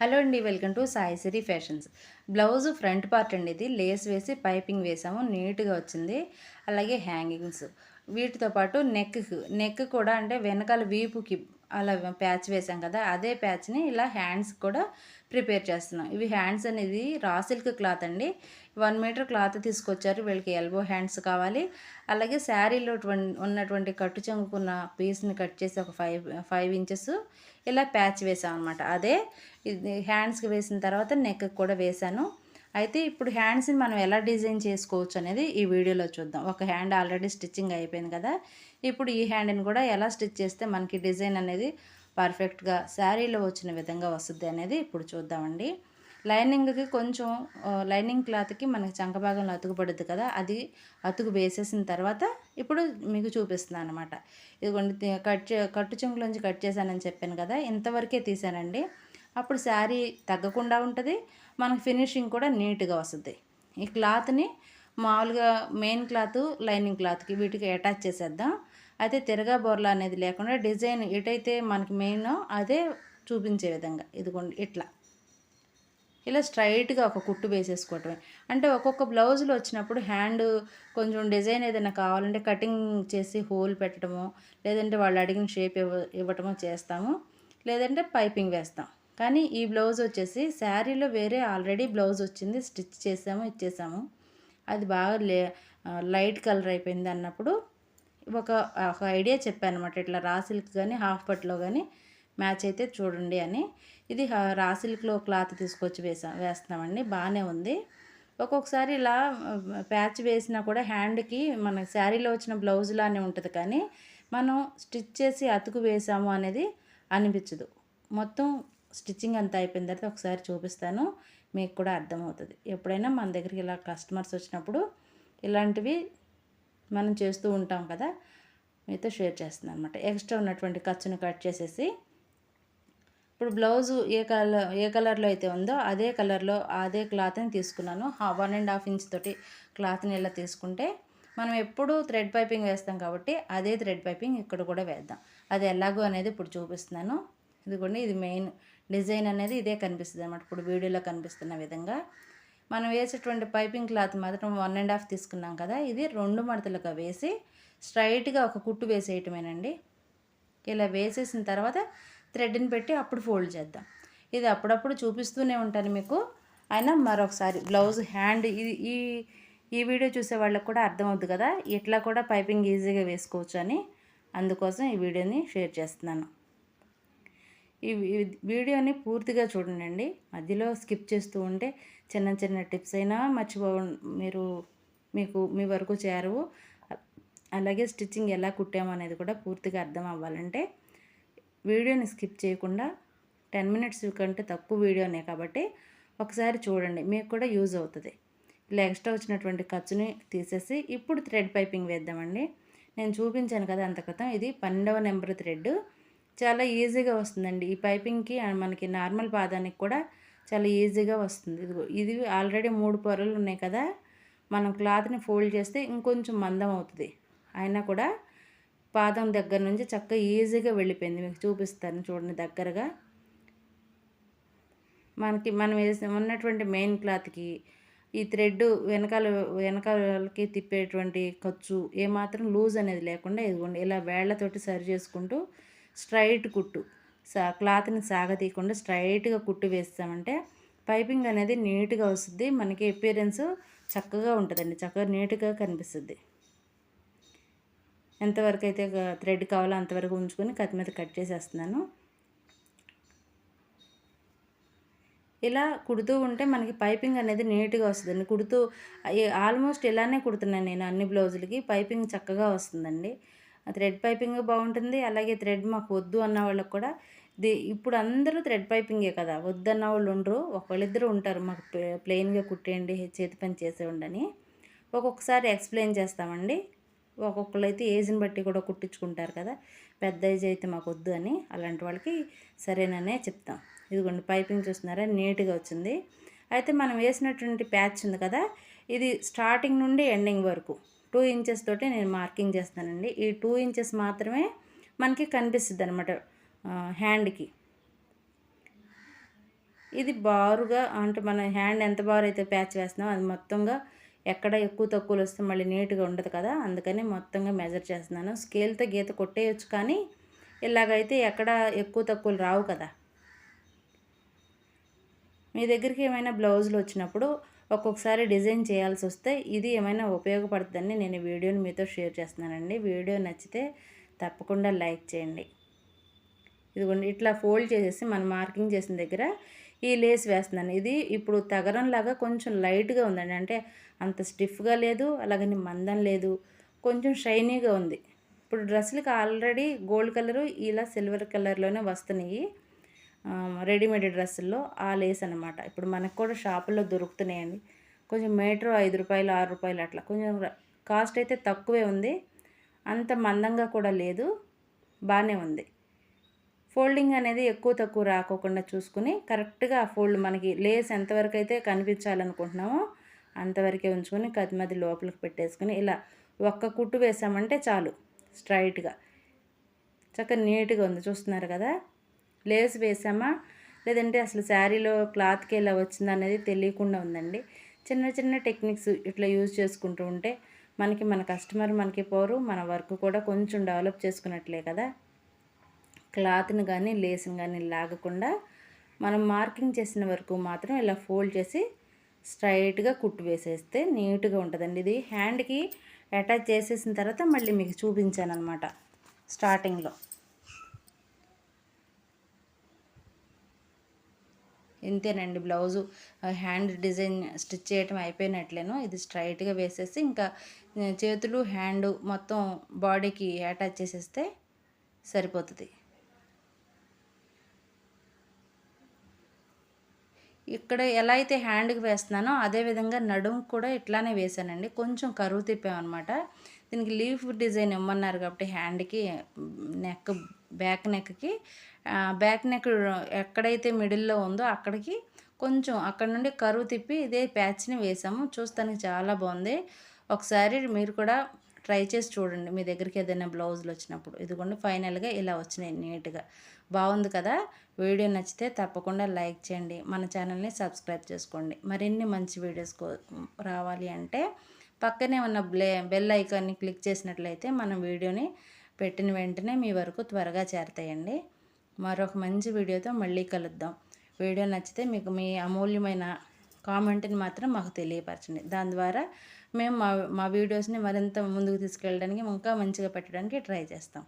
Hello అండి welcome to Saisiri fashions. Blouse front part అండి ఇది. లేస్ వేసి పైపింగ్ వేసాము. నీట్గా వచ్చింది. అలాగే హ్యాంగింగ్స్. వీటితో పాటు నెక్కి నెక్ కూడా అంటే వెనకాల వీపుకి అలా ప్యాచ్ వేసాం కదా అదే ప్యాచ్ని ఇలా హ్యాండ్స్ కూడా ప్రిపేర్ చేస్తున్నాం. ఇవి హ్యాండ్స్ అనేది రా సిల్క్ క్లాత్ అండి. వన్ మీటర్ క్లాత్ తీసుకొచ్చారు వీళ్ళకి ఎల్బో హ్యాండ్స్ కావాలి. అలాగే శారీలో ఉన్నటువంటి కట్టు చెంగుకున్న పీస్ని కట్ చేసి ఒక ఫైవ్ ఫైవ్ ఇంచెస్ ఇలా ప్యాచ్ వేసాం అనమాట అదే ఇది హ్యాండ్స్కి వేసిన తర్వాత నెక్కి కూడా వేసాను. అయితే ఇప్పుడు హ్యాండ్స్ని మనం ఎలా డిజైన్ చేసుకోవచ్చు అనేది ఈ వీడియోలో చూద్దాం. ఒక హ్యాండ్ ఆల్రెడీ స్టిచ్చింగ్ అయిపోయింది కదా. ఇప్పుడు ఈ హ్యాండ్ని కూడా ఎలా స్టిచ్ చేస్తే మనకి డిజైన్ అనేది పర్ఫెక్ట్గా శారీలో వచ్చిన విధంగా వస్తుంది అనేది ఇప్పుడు చూద్దామండి. లైనింగ్కి కొంచెం లైనింగ్ క్లాత్కి మనకి చంక భాగంలో కదా. అది అతుకు వేసేసిన తర్వాత ఇప్పుడు మీకు చూపిస్తున్నాను అనమాట ఇదిగోండి కట్ కట్టు చెంగులోంచి కట్ చేశానని చెప్పాను కదా. ఇంతవరకే తీసానండి అప్పుడు శారీ తగ్గకుండా ఉంటుంది. మనకి ఫినిషింగ్ కూడా నీట్గా వస్తుంది. ఈ క్లాత్ని మామూలుగా మెయిన్ క్లాత్ లైనింగ్ క్లాత్కి వీటికి అటాచ్ చేసేద్దాం. అయితే తిరగా బొర్లా అనేది లేకుండా డిజైన్ ఎటైతే మనకి మెయిన్ అదే చూపించే విధంగా. ఇదిగోండి ఇట్లా. ఇలా స్ట్రైట్గా ఒక కుట్టు వేసేసుకోవటమే. అంటే ఒక్కొక్క బ్లౌజులు వచ్చినప్పుడు హ్యాండ్ కొంచెం డిజైన్ ఏదైనా కావాలంటే కటింగ్ చేసి హోల్ పెట్టడము లేదంటే వాళ్ళు అడిగిన షేప్ ఇవ్వ ఇవ్వటమో చేస్తాము. లేదంటే పైపింగ్ వేస్తాం. కానీ ఈ బ్లౌజ్ వచ్చేసి శారీలో వేరే ఆల్రెడీ బ్లౌజ్ వచ్చింది స్టిచ్ చేసాము ఇచ్చేసాము. అది బాగా లే లైట్ కలర్ అయిపోయింది అన్నప్పుడు ఒక ఒక ఐడియా చెప్పాను అనమాట ఇట్లా రా సిల్క్ కానీ హాఫ్ పట్లో కానీ మ్యాచ్ అయితే చూడండి అని. ఇది రా సిల్క్లో క్లాత్ తీసుకొచ్చి వేసా వేస్తున్నామండి. బాగానే ఉంది. ఒక్కొక్కసారి ఇలా ప్యాచ్ వేసినా కూడా హ్యాండ్కి మన శారీలో వచ్చిన బ్లౌజ్లానే ఉంటుంది కానీ మనం స్టిచ్ చేసి అతుకు వేసాము అనేది అనిపించదు. మొత్తం స్టిచ్చింగ్ అంతా అయిపోయిన తర్వాత ఒకసారి చూపిస్తాను మీకు కూడా అర్థమవుతుంది. ఎప్పుడైనా మన దగ్గరికి ఇలా కస్టమర్స్ వచ్చినప్పుడు ఇలాంటివి మనం చేస్తూ ఉంటాం కదా మీతో షేర్ చేస్తుంది అనమాట ఎక్స్ట్రా ఉన్నటువంటి ఖర్చును కట్ చేసేసి ఇప్పుడు బ్లౌజు ఏ కలర్ ఏ కలర్లో అయితే ఉందో అదే కలర్లో అదే క్లాత్ని తీసుకున్నాను. వన్ అండ్ హాఫ్ ఇంచ్ తోటి క్లాత్ని ఇలా తీసుకుంటే మనం ఎప్పుడు థ్రెడ్ పైపింగ్ వేస్తాం కాబట్టి అదే థ్రెడ్ పైపింగ్ ఇక్కడ కూడా వేద్దాం. అది ఎలాగో అనేది ఇప్పుడు చూపిస్తున్నాను. ఇదిగోండి ఇది మెయిన్ డిజైన్ అనేది ఇదే కనిపిస్తుంది అనమాట ఇప్పుడు వీడియోలో కనిపిస్తున్న విధంగా మనం వేసేటువంటి పైపింగ్ క్లాత్ మాత్రం వన్ అండ్ హాఫ్ తీసుకున్నాం కదా. ఇది రెండు మడతలుగా వేసి స్ట్రైట్గా ఒక కుట్టు వేసేయటమేనండి. ఇలా వేసేసిన తర్వాత థ్రెడ్ని పెట్టి అప్పుడు ఫోల్డ్ చేద్దాం. ఇది అప్పుడప్పుడు చూపిస్తూనే ఉంటాను మీకు. అయినా మరొకసారి బ్లౌజ్ హ్యాండ్ ఇది ఈ ఈ వీడియో చూసే వాళ్ళకి కూడా అర్థమవుద్ది కదా. ఇట్లా కూడా పైపింగ్ ఈజీగా వేసుకోవచ్చు అని అందుకోసం ఈ వీడియోని షేర్ చేస్తున్నాను. ఈ వీడియోని పూర్తిగా చూడండి మధ్యలో స్కిప్ చేస్తూ ఉంటే చిన్న చిన్న టిప్స్ అయినా మర్చిపో మీరు మీకు మీ వరకు చేరవు. అలాగే స్టిచ్చింగ్ ఎలా కుట్టాము అనేది కూడా పూర్తిగా అర్థం అవ్వాలంటే వీడియోని స్కిప్ చేయకుండా టెన్ మినిట్స్ కంటే తక్కువ వీడియోనే కాబట్టి ఒకసారి చూడండి. మీకు కూడా యూజ్ అవుతుంది. ఇలా ఎక్స్ట్రా వచ్చినటువంటి ఖర్చుని తీసేసి ఇప్పుడు థ్రెడ్ పైపింగ్ వేద్దామండి. నేను చూపించాను కదా అంత క్రితం ఇది పన్నెండవ నెంబర్ థ్రెడ్ చాలా ఈజీగా వస్తుందండి. ఈ పైపింగ్కి మనకి నార్మల్ పాదానికి కూడా చాలా ఈజీగా వస్తుంది. ఇదిగో ఇది ఆల్రెడీ మూడు పొరలు ఉన్నాయి కదా. మనం క్లాత్ని ఫోల్డ్ చేస్తే ఇంకొంచెం మందం అవుతుంది. అయినా కూడా పాదం దగ్గర నుంచి చక్కగా ఈజీగా వెళ్ళిపోయింది. మీకు చూపిస్తాను చూడండి దగ్గరగా. మనకి మనం వేసిన ఉన్నటువంటి మెయిన్ క్లాత్కి ఈ థ్రెడ్ వెనకాల వెనకాలకి తిప్పేటువంటి ఖర్చు ఏమాత్రం లూజ్ అనేది లేకుండా ఇదిగోండి ఇలా వేళ్ళతోటి సరి చేసుకుంటూ స్ట్రైట్ కుట్టు. సా క్లాత్ని సాగతీయకుండా స్ట్రైట్గా కుట్టు వేస్తామంటే పైపింగ్ అనేది నీట్గా వస్తుంది. మనకి అపీరెన్స్ చక్కగా ఉంటుందండి. చక్కగా నీట్గా కనిపిస్తుంది. ఎంతవరకు అయితే థ్రెడ్ కావాలో అంతవరకు ఉంచుకొని కత్తి మీద కట్ చేసేస్తున్నాను. ఇలా కుడుతూ ఉంటే మనకి పైపింగ్ అనేది నీట్గా వస్తుందండి. కుడుతూ ఆల్మోస్ట్ ఇలానే కుడుతున్నాను నేను అన్ని బ్లౌజులకి. పైపింగ్ చక్కగా వస్తుందండి. థ్రెడ్ పైపింగ్ బాగుంటుంది. అలాగే థ్రెడ్ మాకు వద్దు అన్న వాళ్ళకి కూడా ది ఇప్పుడు అందరూ థ్రెడ్ పైపింగే కదా. వద్దన్న వాళ్ళు ఉండరు. ఒకళ్ళిద్దరు ఉంటారు. మాకు ప్లెయిన్గా కుట్టేయండి చేతి పని చేసేవండి ఒక్కొక్కసారి ఎక్స్ప్లెయిన్ చేస్తామండి. ఒక్కొక్కరు అయితే ఏజ్ని బట్టి కూడా కుట్టించుకుంటారు కదా. పెద్ద ఏజ్ అయితే మాకు వద్దు అని అలాంటి వాళ్ళకి సరేననే చెప్తాం. ఇదిగోండి పైపింగ్ చూస్తున్నారా? నీట్గా వచ్చింది. అయితే మనం వేసినటువంటి ప్యాచ్ ఉంది కదా. ఇది స్టార్టింగ్ నుండి ఎండింగ్ వరకు. టూ ఇంచెస్ తోటి నేను మార్కింగ్ చేస్తానండి. ఈ టూ ఇంచెస్ మాత్రమే మనకి కనిపిస్తుంది అనమాట హ్యాండ్కి. ఇది బారుగా అంటే మన హ్యాండ్ ఎంత బారు అయితే ప్యాచ్ వేస్తున్నామో అది మొత్తంగా ఎక్కడ ఎక్కువ తక్కువలు వస్తే మళ్ళీ నీట్గా ఉండదు కదా అందుకని మొత్తంగా మెజర్ చేస్తున్నాను. స్కేల్తో గీత కొట్టేయచ్చు కానీ ఇలాగైతే ఎక్కడ ఎక్కువ తక్కువలు రావు కదా. మీ దగ్గరికి ఏమైనా బ్లౌజులు వచ్చినప్పుడు ఒక్కొక్కసారి డిజైన్ చేయాల్సి వస్తే ఇది ఏమైనా ఉపయోగపడుతుందని నేను వీడియోని మీతో షేర్ చేస్తున్నానండి. వీడియో నచ్చితే తప్పకుండా లైక్ చేయండి. ఇదిగోండి ఇట్లా ఫోల్డ్ చేసేసి మనం మార్కింగ్ చేసిన దగ్గర ఈ లేస్ వేస్తున్నాను. ఇది ఇప్పుడు తగరంలాగా కొంచెం లైట్గా ఉందండి. అంటే అంత స్టిఫ్గా లేదు అలాగని మందం లేదు కొంచెం షైనీగా ఉంది. ఇప్పుడు డ్రెస్సులకు ఆల్రెడీ గోల్డ్ కలరు ఇలా సిల్వర్ కలర్లోనే వస్తున్నాయి. రెడీమేడ్ డ్రెస్సుల్లో ఆ లేస్ అనమాట ఇప్పుడు మనకు కూడా షాపుల్లో దొరుకుతున్నాయండి. కొంచెం మీటర్ ఐదు రూపాయలు ఆరు రూపాయలు అట్లా. కొంచెం కాస్ట్ అయితే తక్కువే ఉంది. అంత మందంగా కూడా లేదు. బాగానే ఉంది. ఫోల్డింగ్ అనేది ఎక్కువ తక్కువ రాకోకుండా చూసుకుని కరెక్ట్గా ఆ ఫోల్డ్ మనకి లేస్ ఎంతవరకు అయితే కనిపించాలనుకుంటున్నామో అంతవరకే ఉంచుకొని కదిమది లోపలికి పెట్టేసుకుని ఇలా ఒక్క కుట్టు వేసామంటే చాలు. స్ట్రైట్గా. చక్కగా నీట్గా ఉంది. చూస్తున్నారు కదా? లేస్ వేసామా? లేదంటే అసలు శారీలో క్లాత్కి ఎలా వచ్చింది అనేది తెలియకుండా ఉందండి. చిన్న చిన్న టెక్నిక్స్ ఇట్లా యూజ్ చేసుకుంటూ ఉంటే మనకి మన కస్టమర్ మనకి పోరు మన వర్క్ కూడా కొంచెం డెవలప్ చేసుకున్నట్లే కదా. క్లాత్ని కానీ లేస్ని కానీ లాగకుండా మనం మార్కింగ్ చేసిన వరకు మాత్రం ఇలా ఫోల్డ్ చేసి స్ట్రైట్గా కుట్టు వేసేస్తే నీట్గా ఉంటుందండి. ఇది హ్యాండ్కి అటాచ్ చేసేసిన తర్వాత మళ్ళీ మీకు చూపించాను అనమాట స్టార్టింగ్లో. ఇంతేనండి బ్లౌజు హ్యాండ్ డిజైన్ స్టిచ్ చేయటం అయిపోయినట్లేను. ఇది స్ట్రైట్గా వేసేసి ఇంకా చేతులు హ్యాండ్ మొత్తం బాడీకి అటాచ్ చేసేస్తే సరిపోతుంది. ఇక్కడ ఎలా అయితే హ్యాండ్కి వేస్తున్నానో అదేవిధంగా నడుము కూడా ఇట్లానే వేసానండి. కొంచెం కరువు తిప్పామన్నమాట. దీనికి లీఫ్ డిజైన్ ఇమ్మన్నారు కాబట్టి హ్యాండ్కి నెక్ బ్యాక్ నెక్కి బ్యాక్ నెక్ ఎక్కడైతే మిడిల్లో ఉందో అక్కడికి కొంచెం అక్కడ నుండి కరువు తిప్పి ఇదే ప్యాచ్ని వేసాము. చూస్తానికి చాలా బాగుంది. ఒకసారి మీరు కూడా ట్రై చేసి చూడండి. మీ దగ్గరికి ఏదైనా బ్లౌజులు వచ్చినప్పుడు. ఇదిగోండి ఫైనల్గా ఇలా వచ్చినాయి నీట్గా బాగుంది కదా? వీడియో నచ్చితే తప్పకుండా లైక్ చేయండి. మన ఛానల్ని సబ్స్క్రైబ్ చేసుకోండి. మరిన్ని మంచి వీడియోస్ రావాలి అంటే పక్కనే ఉన్న బ్లే బెల్ ఐకాన్ని క్లిక్ చేసినట్లయితే మన వీడియోని పెట్టిన వెంటనే మీ వరకు త్వరగా చేరతాయండి. మరొక మంచి వీడియోతో మళ్ళీ కలుద్దాం. వీడియో నచ్చితే మీకు మీ అమూల్యమైన కామెంట్ని మాత్రం మాకు తెలియపరచండి. దాని ద్వారా మేము మా మా వీడియోస్ని మరింత ముందుకు తీసుకెళ్ళడానికి ఇంకా మంచిగా పెట్టడానికి ట్రై చేస్తాం.